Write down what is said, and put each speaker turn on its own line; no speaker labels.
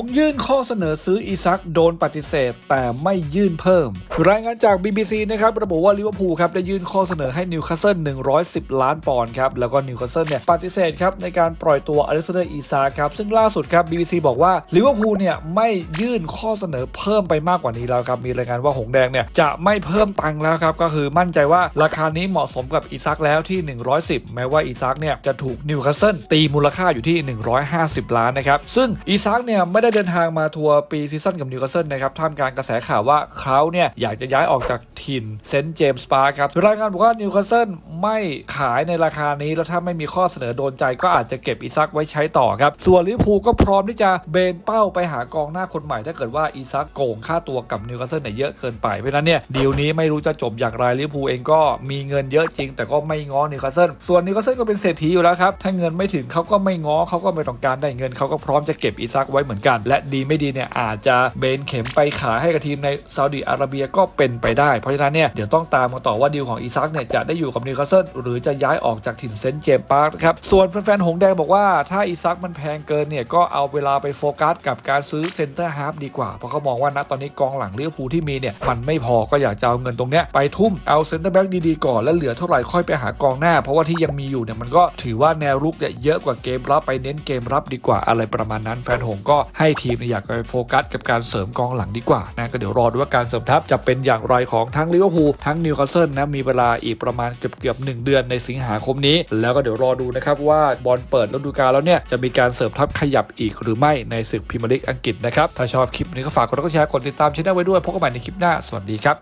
งยื่นข้อเสนอซื้ออีซักโดนปฏิเสธ แต่ไม่ยื่นเพิ่ม รายงานจาก BBC นะครับระบุว่าลิเวอร์พูลครับได้ยื่นข้อเสนอให้นิวคาสเซิล110 ล้านปอนด์ครับแล้วก็นิวคาสเซิลเนี่ยปฏิเสธครับในการปล่อยตัวอเล็กซานเดอร์อีซักครับซึ่งล่าสุดครับ BBC บอกว่าลิเวอร์พูลเนี่ยไม่ยื่นข้อเสนอเพิ่มไปมากกว่านี้แล้วครับมีรายงานว่าหงแดงเนี่ยจะไม่เพิ่มตังค์แล้วครับก็คือมั่นใจว่าราคานี้เหมาะสมกับอีซักแล้วที่ 110 แม้ว่าอีซักเนี่ยจะถูกนิวคาสเซิลตีมูลค่าอยู่ที่ 150 ล้านนะครับซึ่งอีซักเนี่ยไม่ได้เดินทางมาทัวร์ปีซีซั่นกับนิวคาสเซิลนะครับท่ามกลางกระแสข่าวว่าเขาเนี่ยอยากจะย้ายออกจาก ถิ่นเซนต์เจมส์ปาร์คครับรายงานบอกว่านิวคาสเซิลไม่ขายในราคานี้ แล้วถ้าไม่มีข้อเสนอโดนใจก็อาจจะเก็บอีซักไว้ใช้ต่อครับ ส่วนลิเวอร์พูลก็พร้อมที่จะเบนเป้าไปหากองหน้าคนใหม่ ถ้าเกิดว่าอีซักโกงค่าตัวกับนิวคาสเซิลเนี่ยเยอะเกินไป เพราะฉะนั้นเนี่ยดีลนี้ไม่รู้จะจบอย่างไรลิเวอร์พูลเองก็มีเงินเยอะจริง แต่ก็ไม่ง้อนิวคาสเซิลส่วนนิวคาสเซิลก็เป็นเศรษฐีอยู่แล้วครับถ้าเงินไม่ถึงเขาก็ไม่ง้อเขาก็ไม่ต้องการได้เงินเขาก็พร้อมจะเก็บอีซักไว้เหมือนกัน และดีไม่ดีเนี่ยอาจจะเบนเข็มไปขายให้กับทีมในซาอุดิอาระเบียก็เป็นไปได้เพราะฉะนั้นเนี่ยเดี๋ยวต้องตามมาต่อว่าดีลของอีซักเนี่ยจะได้อยู่กับนิวคาสเซิลหรือจะย้ายออกจากถิ่นเซนต์เจมส์ปาร์คครับส่วนแฟนๆหงแดงบอกว่าถ้าอีซักมันแพงเกินเนี่ยก็เอาเวลาไปโฟกัสกับการซื้อเซนเตอร์ฮาร์ฟดีกว่าเพราะเขามองว่าณตอนนี้กองหลังเลิเวอร์พูลที่มีเนี่ยมันไม่พอก็อยากจะเอาเงินตรงเนี้ยไปทุ่มเอาเซนเตอร์แบ็กดีๆก่อนแล้วเหลือเท่าไหร่ค่อยไปหากองหน้า เพราะว่าที่ยังมีอยู่เนี่ยมันก็ถือว่าแนวรุกเนี่ยเยอะกว่าเกมรับไปเน้นเกมรับดีกว่าอะไรประมาณนั้นแฟนหงก็ให้ทีมอยากไปโฟกัสกับการเสริมกองหลังดีกว่านะก็เดี๋ยวรอดูว่าการเสริมทัพจะเป็นอย่างไรของท้งลิเวอร์พูลทั้งนิวคาสเซิลนะมีเวลาอีกประมาณเกือบเกือบหนึ่งเดือนในสิงหาคมนี้ แล้วก็เดี๋ยวรอดูนะครับว่าบอลเปิดฤดูกาลแล้วเนี่ยจะมีการเสริมทัพขยับอีกหรือไม่ในศึกพรีเมียร์ลีกอังกฤษนะครับถ้าชอบคลิปนี้ก็ฝากกดไลค์กดแชร์กดติดตามช่องไว้ด้วยพบกันใหม่ในคลิปหน้าสวัสดีครับ